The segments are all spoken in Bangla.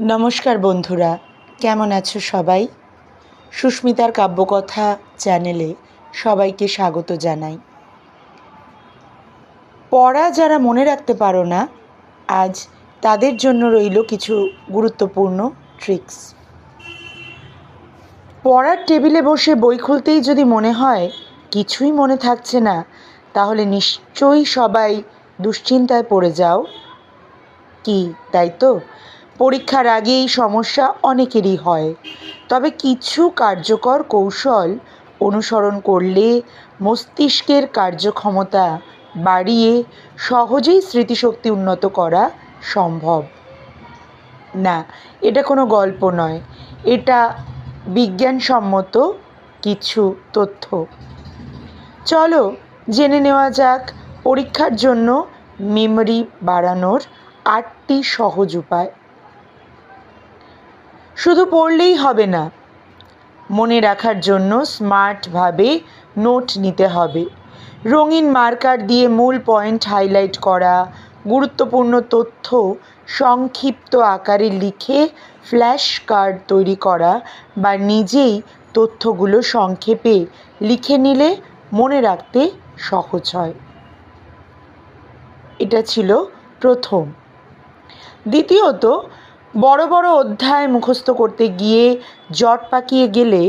নমস্কার বন্ধুরা, কেমন আছো সবাই? সুস্মিতার কাব্যকথা চ্যানেলে সবাইকে স্বাগত জানাই। পড়া যারা মনে রাখতে পারো না, আজ তাদের জন্য রইল কিছু গুরুত্বপূর্ণ ট্রিক্স। পড়ার টেবিলে বসে বই খুলতেই যদি মনে হয় কিছুই মনে থাকছে না, তাহলে নিশ্চয়ই সবাই দুশ্চিন্তায় পড়ে যাও। কি, তাই তো? পরীক্ষার আগে এই সমস্যা অনেকেরই হয়। তবে কিছু কার্যকর কৌশল অনুসরণ করলে মস্তিষ্কের কার্যক্ষমতা বাড়িয়ে সহজেই স্মৃতিশক্তি উন্নত করা সম্ভব। না, এটা কোনো গল্প নয়। এটা বিজ্ঞানসম্মত কিছু তথ্য। চলো জেনে নেওয়া যাক পরীক্ষার জন্য মেমরি বাড়ানোর আটটি সহজ উপায়। শুধু পড়লেই হবে না। মনে রাখার জন্য স্মার্টভাবে নোট নিতে হবে। রঙিন মার্কার দিয়ে মূল পয়েন্ট হাইলাইট করা, গুরুত্বপূর্ণ তথ্য সংক্ষিপ্ত আকারে লিখে ফ্ল্যাশ কার্ড তৈরি করা বা নিজেই তথ্যগুলো সংক্ষেপে লিখে নিলে মনে রাখতে সহজ হয়। এটা ছিল প্রথম। দ্বিতীয়ত বড় বড় অধ্যায় মুখস্থ করতে গিয়ে জট পাকিয়ে গেলে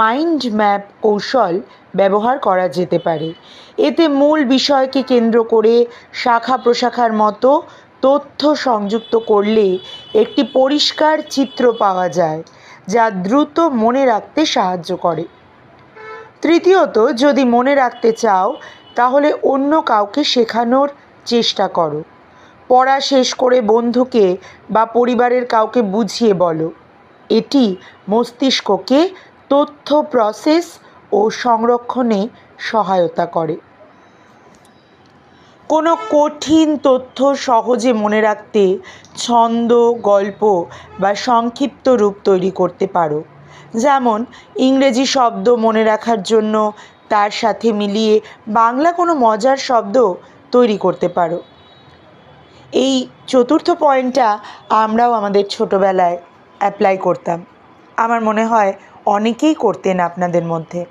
মাইন্ড ম্যাপ কৌশল ব্যবহার করা যেতে পারে। এতে মূল বিষয়কে কেন্দ্র করে শাখা প্রশাখার মতো তথ্য সংযুক্ত করলে একটি পরিষ্কার চিত্র পাওয়া যায়, যা দ্রুত মনে রাখতে সাহায্য করে। তৃতীয়ত, যদি মনে রাখতে চাও, তাহলে অন্য কাউকে শেখানোর চেষ্টা করো। পড়া শেষ করে বন্ধুকে বা পরিবারের কাউকে বুঝিয়ে বলো। এটি মস্তিষ্ককে তথ্য প্রসেস ও সংরক্ষণে সহায়তা করে। কোনো কঠিন তথ্য সহজে মনে রাখতে ছন্দ, গল্প বা সংক্ষিপ্ত রূপ তৈরি করতে পারো। যেমন, ইংরেজি শব্দ মনে রাখার জন্য তার সাথে মিলিয়ে বাংলা কোনো মজার শব্দ তৈরি করতে পারো। এই চতুর্থ পয়েন্টটা আমরাও আমাদের ছোটোবেলায় অ্যাপ্লাই করতাম। আমার মনে হয় অনেকেই করতেন আপনাদের মধ্যে।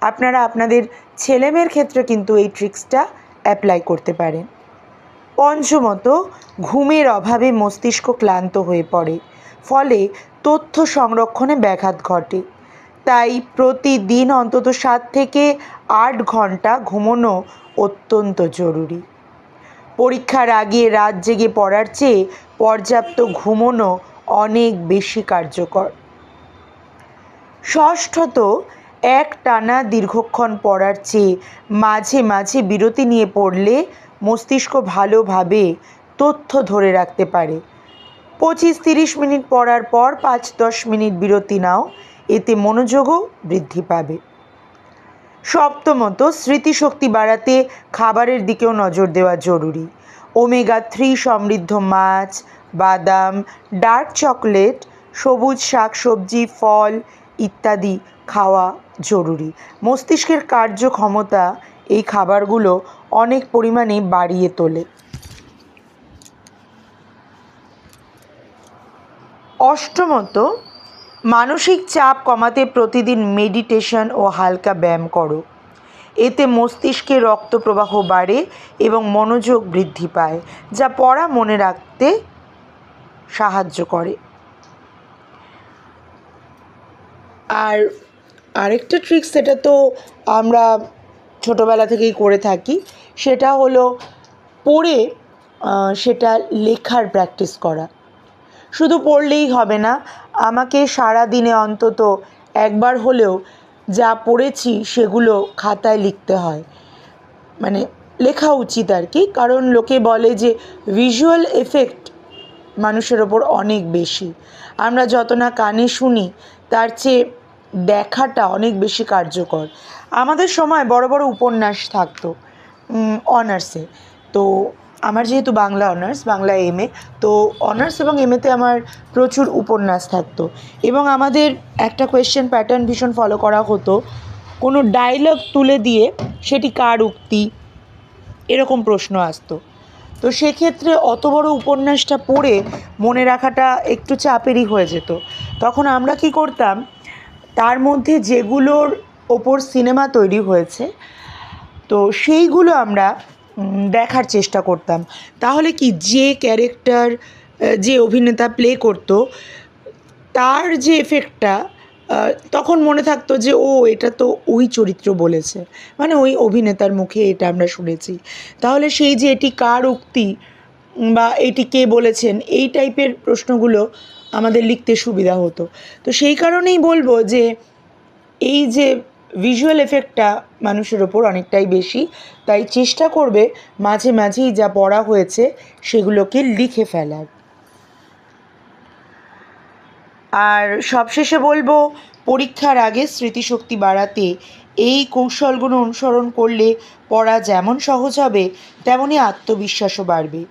আপনারা আপনাদের ছেলেমেয়ের ক্ষেত্রে কিন্তু এই ট্রিক্সটা অ্যাপ্লাই করতে পারেন। পঞ্চমত ঘুমের অভাবে মস্তিষ্ক ক্লান্ত হয়ে পড়ে, ফলে তথ্য সংরক্ষণে ব্যাঘাত ঘটে। তাই প্রতিদিন অন্তত সাত থেকে আট ঘণ্টা ঘুমোনো অত্যন্ত জরুরি। পরীক্ষার আগে রাত জেগে পড়ার চেয়ে পর্যাপ্ত ঘুমনো অনেক বেশি কার্যকর। ষষ্ঠত এক টানা দীর্ঘক্ষণ পড়ার চেয়ে মাঝে মাঝে বিরতি নিয়ে পড়লে মস্তিষ্ক ভালোভাবে তথ্য ধরে রাখতে পারে। পঁচিশ তিরিশ মিনিট পড়ার পর পাঁচ দশ মিনিট বিরতি নাও, এতে মনোযোগও বৃদ্ধি পাবে। সপ্তমত স্মৃতিশক্তি বাড়াতে খাবারের দিকেও নজর দেওয়া জরুরি। ওমেগা থ্রি সমৃদ্ধ মাছ, বাদাম, ডার্ক চকলেট, সবুজ শাক সবজি, ফল ইত্যাদি খাওয়া জরুরি। মস্তিষ্কের কার্যক্ষমতা এই খাবারগুলো অনেক পরিমাণে বাড়িয়ে তোলে। অষ্টমত মানসিক চাপ কমাতে প্রতিদিন মেডিটেশন ও হালকা ব্যায়াম করো। এতে মস্তিষ্কে রক্ত প্রবাহ বাড়ে এবং মনোযোগ বৃদ্ধি পায়, যা পড়া মনে রাখতে সাহায্য করে। আর আরেকটা ট্রিক্স সেটা তো আমরা ছোটোবেলা থেকেই করে থাকি, সেটা হলো পড়ে সেটা লেখার প্র্যাকটিস করা। শুধু পড়লেই হবে না আমাকে সারা দিনে অন্তত একবার হলেও যা পড়েছি সেগুলো খাতায় লিখতে হয়। মানে লেখা উচিত আর কি, কারণ লোকে বলে যে ভিজুয়াল এফেক্ট মানুষের ওপর অনেক বেশি। আমরা যত না কানে শুনি, তার চেয়ে দেখাটা অনেক বেশি কার্যকর। আমাদের সময় বড় বড় উপন্যাস থাকতো অনার্সে। তো আমার যেহেতু Bangla honours, Bangla M A তো অনার্স এবং এম এতে আমার প্রচুর উপন্যাস থাকতো। এবং আমাদের একটা কোয়েশ্চেন প্যাটার্ন ভীষণ ফলো করা হতো, কোনো ডায়লগ তুলে দিয়ে সেটি কার উক্তি, এরকম প্রশ্ন আসতো। তো সেক্ষেত্রে অত বড় উপন্যাসটা পড়ে মনে রাখাটা একটু চাপেরই হয়ে যেত। তখন আমরা কী করতাম, তার মধ্যে যেগুলোর ওপর সিনেমা তৈরি হয়েছে, তো সেইগুলো আমরা দেখার চেষ্টা করতাম। তাহলে কি যে ক্যারেক্টার যে অভিনেতা প্লে করতো, তার যে এফেক্টটা তখন মনে থাকতো যে, ও, এটা তো ওই চরিত্র বলেছে। মানে ওই অভিনেতার মুখে এটা আমরা শুনেছি। তাহলে সেই যে এটি কার উক্তি বা এটি কে বলেছেন, এই টাইপের প্রশ্নগুলো আমাদের লিখতে সুবিধা হতো। তো সেই কারণেই বলব যে, এই যে ভিজুয়াল এফেক্টটা মানুষের ওপর অনেকটাই বেশি। তাই চেষ্টা করবে মাঝে মাঝেই যা পড়া হয়েছে সেগুলোকে লিখে ফেলার। আর সবশেষে বলব, পরীক্ষার আগে স্মৃতিশক্তি বাড়াতে এই কৌশলগুলো অনুসরণ করলে পড়া যেমন সহজ হবে তেমনই আত্মবিশ্বাসও বাড়বে।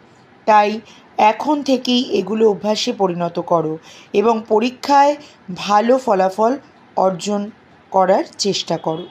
তাই এখন থেকেই এগুলো অভ্যাসে পরিণত করো এবং পরীক্ষায় ভালো ফলাফল অর্জন করার চেষ্টা করো।